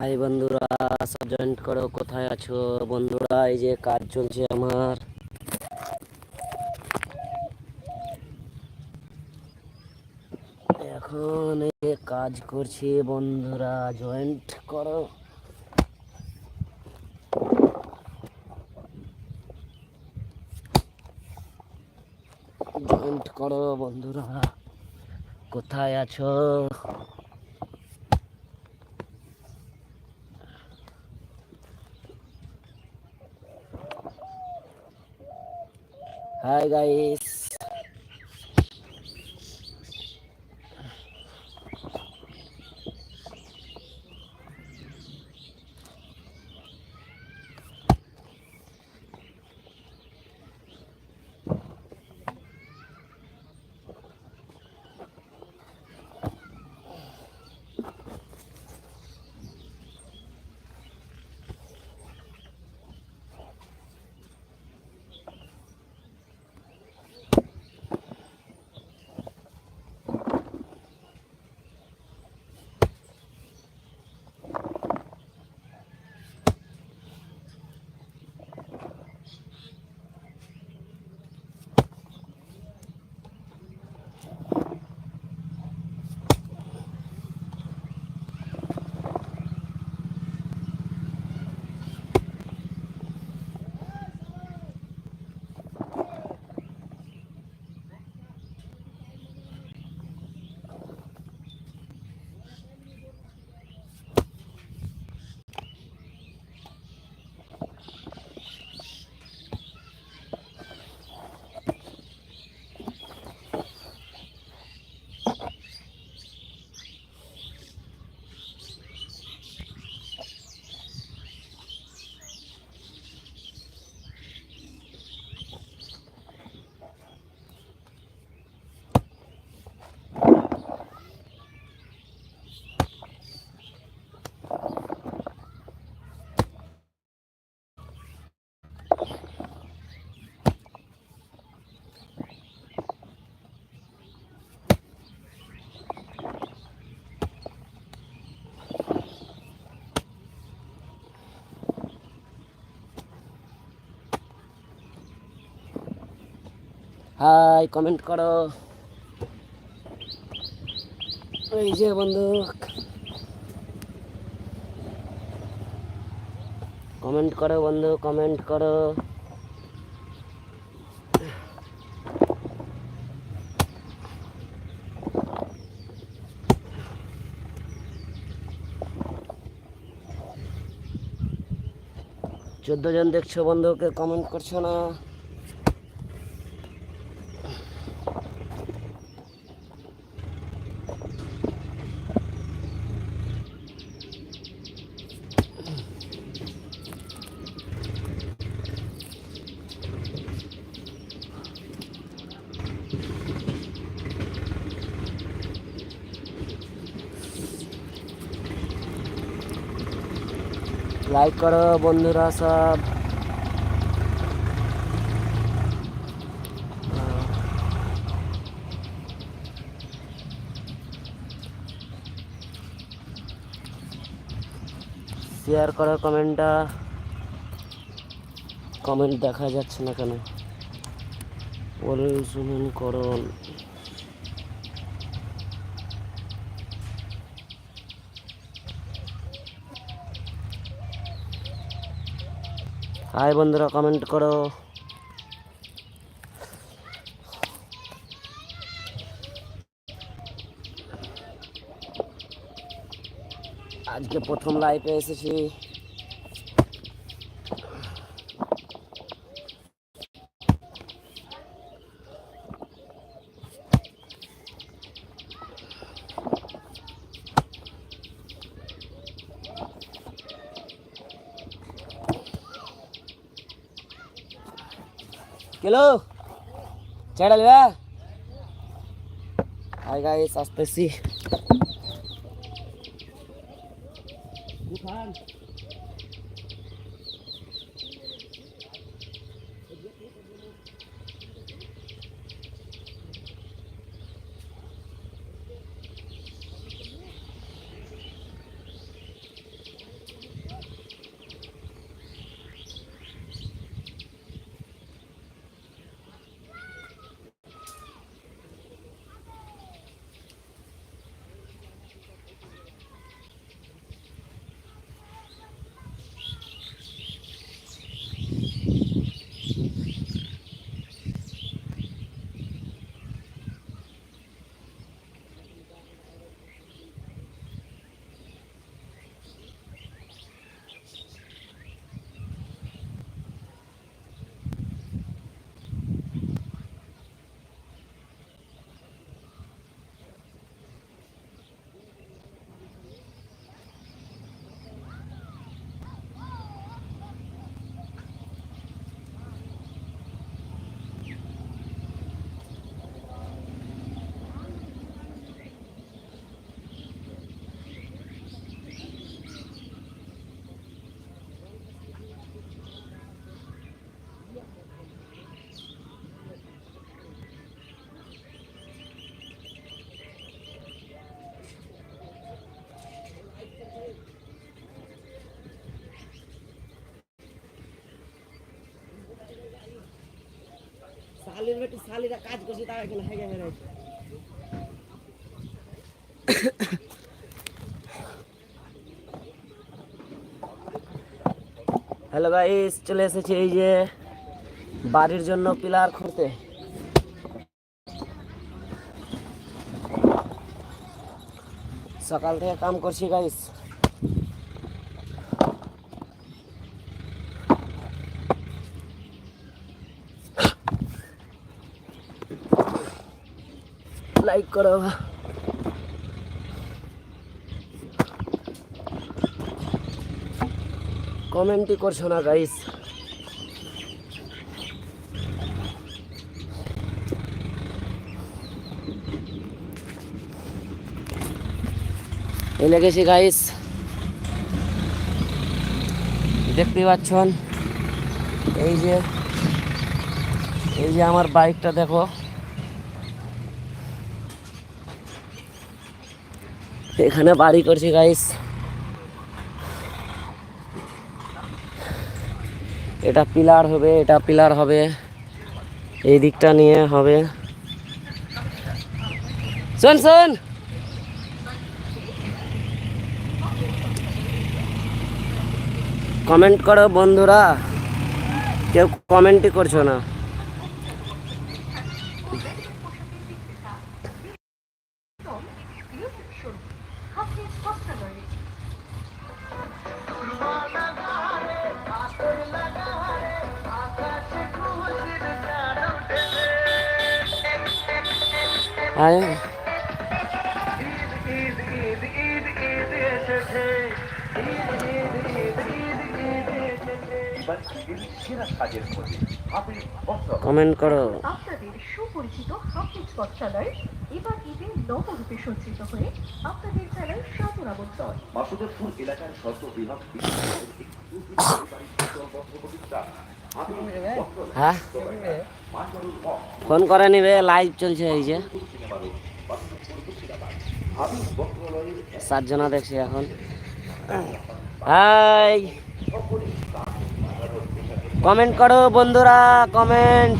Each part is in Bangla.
হাই বন্ধুরা, সব জয়েন্ট করো, কোথায় আছো? বন্ধুরা, এই যে কাজ চলছে আমার। এখন এই কাজ করছি বন্ধুরা জয়েন্ট করো। জয়েন্ট করো বন্ধুরা, কোথায় আছো? হাই গাইস হাই কমেন্ট করো। এই যে বন্ধু কমেন্ট করো বন্ধু কমেন্ট করো। চোদ্দ জন দেখছ বন্ধুকে কমেন্ট করছ না। লাইক করো বন্ধুরা সব। শেয়ার করো কমেন্টটা কমেন্ট দেখা যাচ্ছে না কেন? করুন। হাই বন্ধুরা কমেন্ট করো। আজকে প্রথম লাইভে এসেছি। কিলো দেবে হাই গাইস আসতেছি শালির বেটি শালিরা কাজ করছে, তারা এখানে হেগে হেরে হ্যালো গাইস চলে এসেছে এই যে বাড়ির জন্য পিলার খুঁড়তে। সকাল থেকে কাম করছি গাইস লাইক করো কমেন্টই করছ না গাইস এলে গেছি গাইস দেখতে পাচ্ছেন? এই যে এই যে আমার বাইকটা দেখো। এখানে বাড়ি করছি গাইস এটা পিলার হবে, এটা পিলার হবে। এই দিকটা নিয়ে হবে। শোন শোন। কমেন্ট করো বন্ধুরা। কেউ কমেন্টই করছ না। কমেন্ট করো। আপনাদের সুপরিচিত হাফিজ বস্ত্রালয় এবার ঈদে নবরূপে সজ্জিত হয়ে আপনাদের জানায় সাদর আমন্ত্রণ। মাসুদপুর এলাকার স্বল্প বৃহৎ হ্যাঁ? ফোন করে নিবে লাইভ চলছে এই যে। সাতজনা দেখছি এখন। হাই। কমেন্ট করো বন্ধুরা কমেন্ট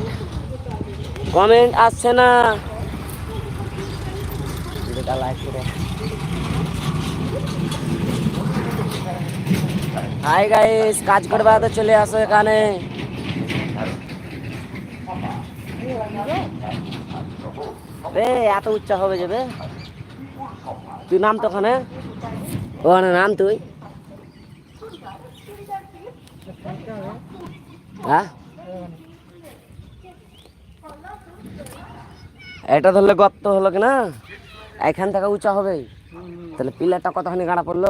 কমেন্ট আসছে না। হাই গাইস কাজ করবা তো চলে আসো এখানে। এত উচ্চা হবে যাবে তুই নাম তো ওখানে। ওখানে নাম তুই? হ্যাঁ? এটা ধরলে গর্ত হলো কি না? এখান থেকে উঁচা হবে। তাহলে পিলারটা কতখানি গাড়া পড়ল?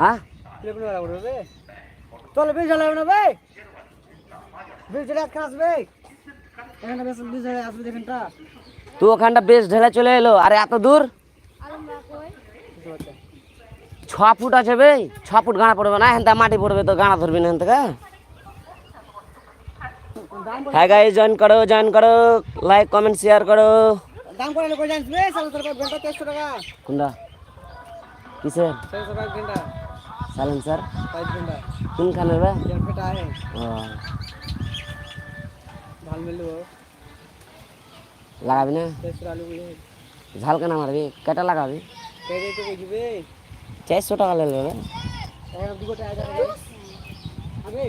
হ্যাঁ? চলো বীজ জ্বালাবে না ভাই। বীজ জ্বালা আজকে আসবে। এখানটা বেশ বীজ জ্বালা আসবে এখানটা তুই ওখানটা বেশ ঢেলে চলে এলো। আরে এত দূর? ছ ফুট আছে বে ছ ফুট গাঁড়া পড়বে না এখান থেকে মাটি পড়বে তো গাঁড়া ধরবি না এখান থেকে হ্যাঁ গাই জয়েন করো জয়েন করো লাইক কমেন্ট শেয়ার করো দাম করে কই জানিস বে সাড়ে টাকা ঘণ্টা তেরোশো টাকা কোনটা কিসের চারশো টাকা ঘণ্টা সাইলেন্সার পাঁচ ঘণ্টা কোনখানের বে জল ফেটা আছে ও ভালো মিলব লাগাবি না তেরোশো আলু বুঝে ঝাল কেনা মারবি কেটা লাগাবি কে রে তো বুঝবে চারশো টাকা লেগে যাবে এখন দু গোটা আগে আগে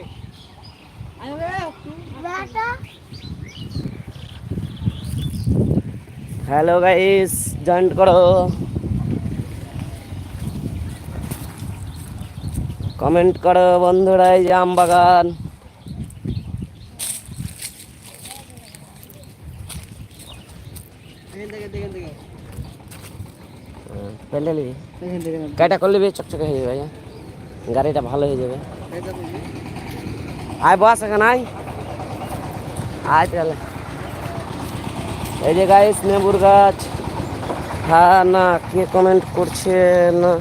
হ্যালো গাইস জয়েন করো। কমেন্ট করো, বন্ধুরা, এই যে আম এখান থেকে দেখেন। পেলে নিবি কাটা করলে বেশ চকচকে হয়ে যাবে গাড়িটা ভালো হয়ে যাবে। আয় বস এখানে আয়। আয় তাহলে। এই যে গাইস নেবুর গাছ। হ্যাঁ না কে কমেন্ট করছে না?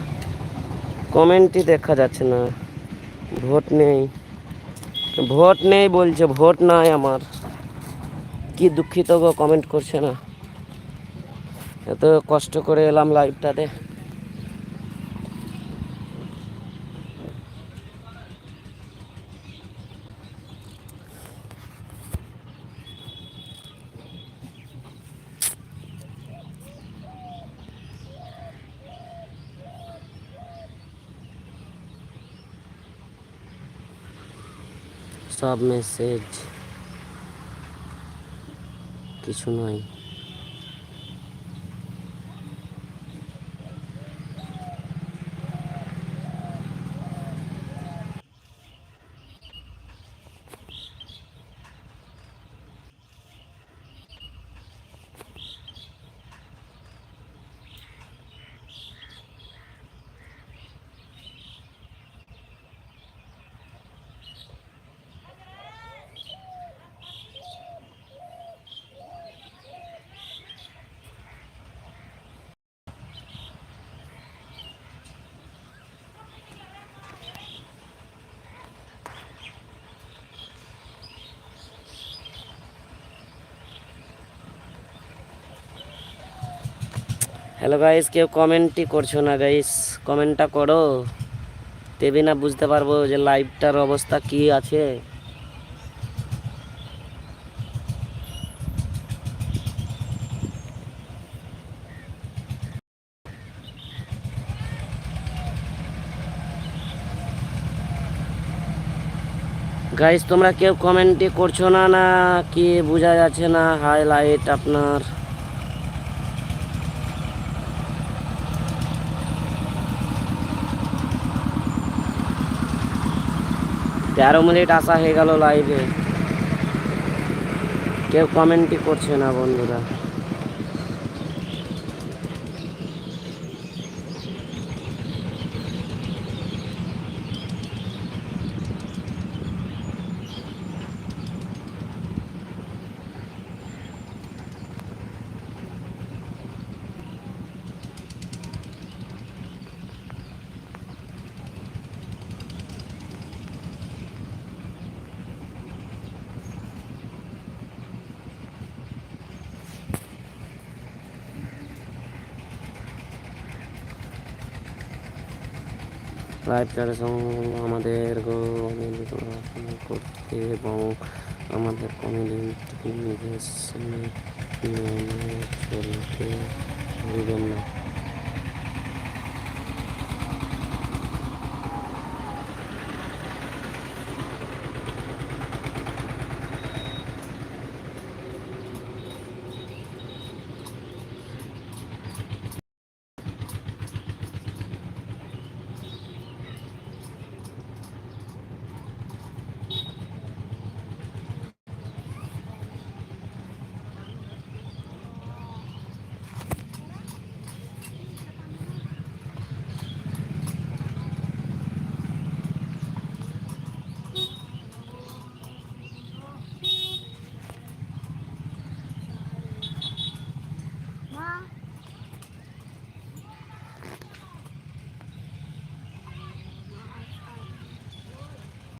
কমেন্টই দেখা যাচ্ছে না। ভোট নেই। ভোট নেই বলছে ভোট নাই আমার। কি দুঃখিত গো কমেন্ট করছে না। এত কষ্ট করে এলাম লাইফটাতে সব মেসেজ কিছু নয়। হ্যালো গাইস কেউ কমেন্টই করছ না গাইস কমেন্টটা করো। তেবে না বুঝতে পারব যে লাইভটার অবস্থা কি আছে। গাইস তোমরা কেউ কমেন্টই করছ না না, কি বোঝা যাচ্ছে না হাইলাইট আপনার। তেরো মিনিট আসা হয়ে গেল লাইভে কেউ কমেন্টই করছে না বন্ধুরা। লাইভটার সঙ্গে আমাদের করতে এবং আমাদের কমিউনিটি চলতে না।